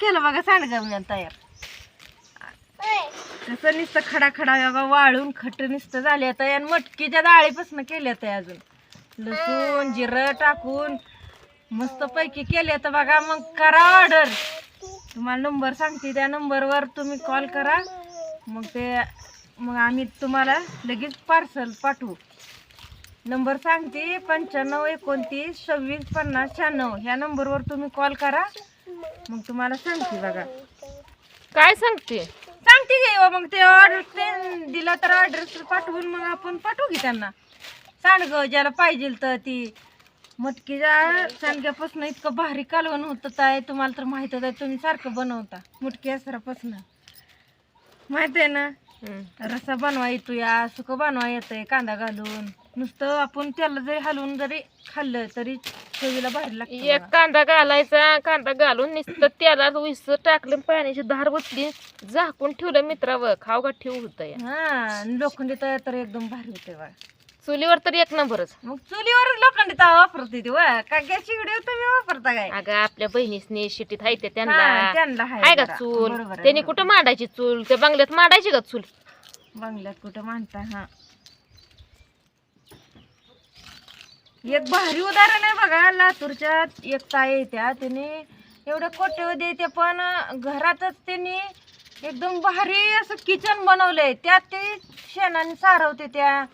केलं बघा सांडगं तयार. कसं नुसतं खडा खडा बघा वाळून खट नुसतं झाले आता आणि मटकीच्या डाळीपासून केल्या ते अजून. लसूण जिरं टाकून मस्त पैकी केले तर बघा मग करा ऑर्डर. तुम्हाला नंबर सांगते त्या नंबरवर तुम्ही कॉल करा. मग ते मग आम्ही तुम्हाला लगेच पार्सल पाठवू. नंबर सांगते पंच्याण्णव एकोणतीस सव्वीस पन्नास शहाण्णव. ह्या नंबरवर तुम्ही कॉल करा. मग तुम्हाला सांगते बघा. काय सांगते? सांगते की हो, मग ते ऑर्डर दिला तर ऑर्डर पाठवून मग आपण पाठवू की त्यांना. सांडगं ज्याला पाहिजे तर ती. मटकीच्या सांडग्यापासून इतकं भारी कालवण होतं काय तुम्हाला तर माहितच आहे तुम्ही सारखं बनवता मुटकी असरापासून माहीत आहे ना? रसा बनवा येतो या सुकं बनवा येतंय कांदा घालून. नुसतं आपण त्याला जरी हलवून जरी खाल्लं तरी चवीला भारी लागतं एक. कांदा घालायचा कांदा घालून नुसतं त्याला विस टाकलं पाण्याची धार बसली झाकून ठेवलं मित्रावर. खाऊ का ठेवू होतं हा लोखंडी तयार तर एकदम भारी होते बघा. चुलीवर तर एक नंबरच. मग चुलीवरच लोखंडी तवा वापरते ती वा का गॅस शिगडी तुम्ही वापरता काय? अगं आपल्या बहिणीसनी शिटीत हाय ते हा, त्यांना त्यांना हाय आहे का जरा. चूल? बरोबर आहे, त्यांनी बरोबर. कुठं मांडायची चूल? त्या बंगल्यात मांडायची का चूल? बंगल्यात कुठं मानता हा. एक भारी उदाहरण आहे बघा लातूरच्या एक ताई येत्या तिने एवढे कोट्यवधी येते पण घरातच त्यांनी एकदम भारी असं किचन बनवलंय. त्यात ते शेणाने सारवते त्या.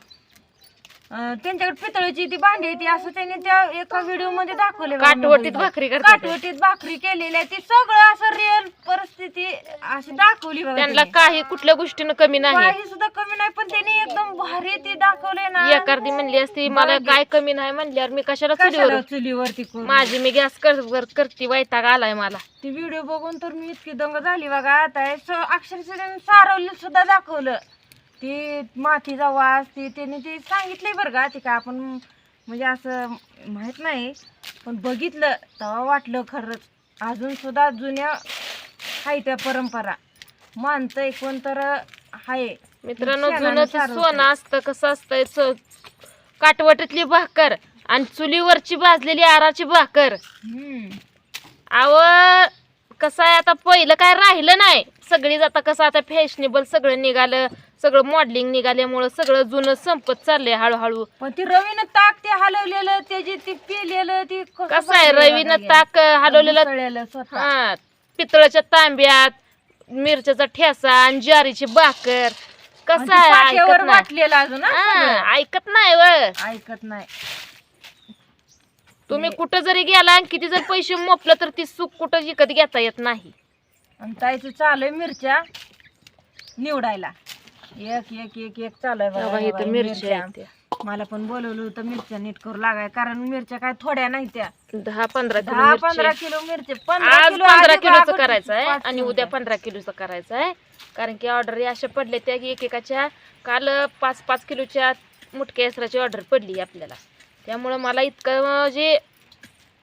अं, त्यांच्याकडे पितळेची ती भांडी आहे ती असं त्यांनी त्या एका व्हिडिओमध्ये दाखवले काटवटीत. भाकरी करतात काटवटीत भाकरी केलेली आहे ती सगळं असं रिअल परिस्थिती अशी दाखवली बघा त्यांना त्यांनी. काही कुठल्या गोष्टीनं कमी नाही. काही सुद्धा कमी नाही पण त्यांनी एकदम भारी ती दाखवले ना. एखादी म्हणली असती मला काय कमी नाही म्हणल्यावर मी कशाला चुलीवर कशाला चुलीवरती. माझी मी गॅस कर कर- करते वैताग आलाय मला. ती व्हिडिओ बघून तर मी इतकी दंग झाली बघा. आता हे स- अक्षरशः त्यांनी सारवलं सुद्धा दाखवलं. ती मातीचा वास ती त्यांनी ते सांगितलंय बरं का ती का आपण म्हणजे असं माहीत नाही पण बघितलं तेव्हा वाटलं खरंच. अजून सुद्धा जुन्या हाय त्या परंपरा. मानतंय कोण तर हाय मित्रांनो शेणानं जुनं ते. सोनं असतं कसं असतंय च- काटवटीतली भाकर आणि चुलीवरची भाजलेली आराची भाकर. हम्म. अव कसं आहे आता पहिलं काय राहिलं नाही. सगळीच आता कसं आता फॅशनेबल सगळं निघालं. सगळं मॉडेलिंग निघाल्यामुळं सगळं जुनं संपत चाललंय हळूहळू. पण ती रवीनं ताक ते हलवलेलं त्याची ती पिलेलं ती कसं आहे रवीनं ताक हलवलेलं हा पितळाच्या तांब्यात मिरच्याचा ठेसा आणि ज्वारीची भाकर. कसं आहे ऐकत नाही. वाटलेलं अजून. हा, ऐकत नाही व. ऐकत नाही. तुम्ही कुठं जरी गेला आणि किती जर पैसे मोपलं तर ती सुख कुठं विकत घेता येत नाही. आणि ताईचं चालू आहे मिरच्या निवडायला. एक एक एक एक चालू आहे बघा, हे इथं मिरच्या आहेत. मला पण बोलवलं होतं मिरच्या नीट करू लागाय कारण मिरच्या काय थोड्या नाही त्या दहा पंधरा किलो दहा मिरची. पंधरा किलो मिरच्या आज किलो पंधरा आधी किलोचं करायचं आहे पाच आणि किलो उद्या. पंधरा किलोचं करायचं आहे कारण की ऑर्डर अशा पडल्या त्या की एकेकाच्या काल पाच पाच किलोच्या मुटक्या यसराची ऑर्डर पडली आपल्याला त्यामुळं मला इतकं म्हणजे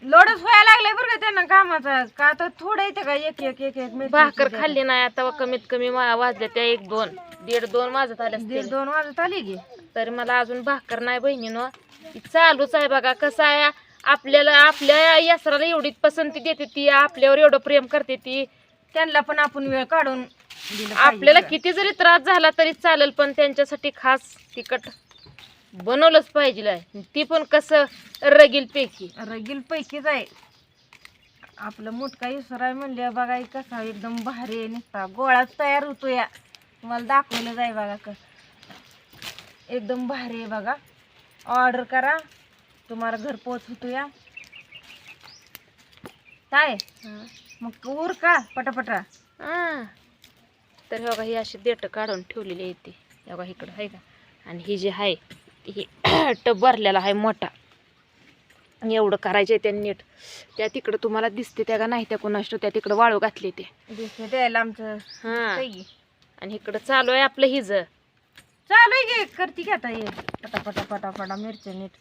लोडच व्हायला लागलाय बरं का त्यांना कामाचा का तर थोडं येते का एक एक एक एक मिरची भाकर. खाल्ली नाही आता कमीत कमी मा- वाजल्या त्या एक दोन दीड दोन वाजत आल्या दीड असतील. दोन वाजत आली की तरी मला अजून भाकर नाही बहिणीनं ती चालूच आहे बघा कसं आहे आपल्याला आपल्या यसराला एवढी पसंती देते ती आपल्यावर एवढं प्रेम करते ती त्यांना पण आपण वेळ काढून दिलं पाहिजे आपल्याला. किती जरी त्रास झाला तरी चालेल पण त्यांच्यासाठी खास तिखट बनवलंच पाहिजे ती पण कसं रगील पैकी रगील पैकीच आहे. आपलं मुटका इसराय म्हणले बघा कसा एकदम भारी आहे नुसता. गोळाच तयार होतो या. तुम्हाला दाखवलं जाय बघा कस. एकदम भारी आहे बघा. ऑर्डर करा. तुम्हाला घर पोच होतो या काय मग उर का पटापटा. तर हे बघा ही अशी देठ काढून ठेवलेली आहे ती. हे बघा इकडं आहे का? आणि ही जी आहे ही टब भरलेला आहे मोठा. आणि एवढं करायचं आहे त्यांनी नीट. त्या तिकडं तुम्हाला दिसते त्या का नाही त्या कोणाष्ट त्या तिकडं वाळू घातली ते. द्यायला आमचं हा. आणि इकडं चालू आहे आपलं हिज. चालू आहे करती आता ये पटा पटा पटा पटा मिरच्या नीट.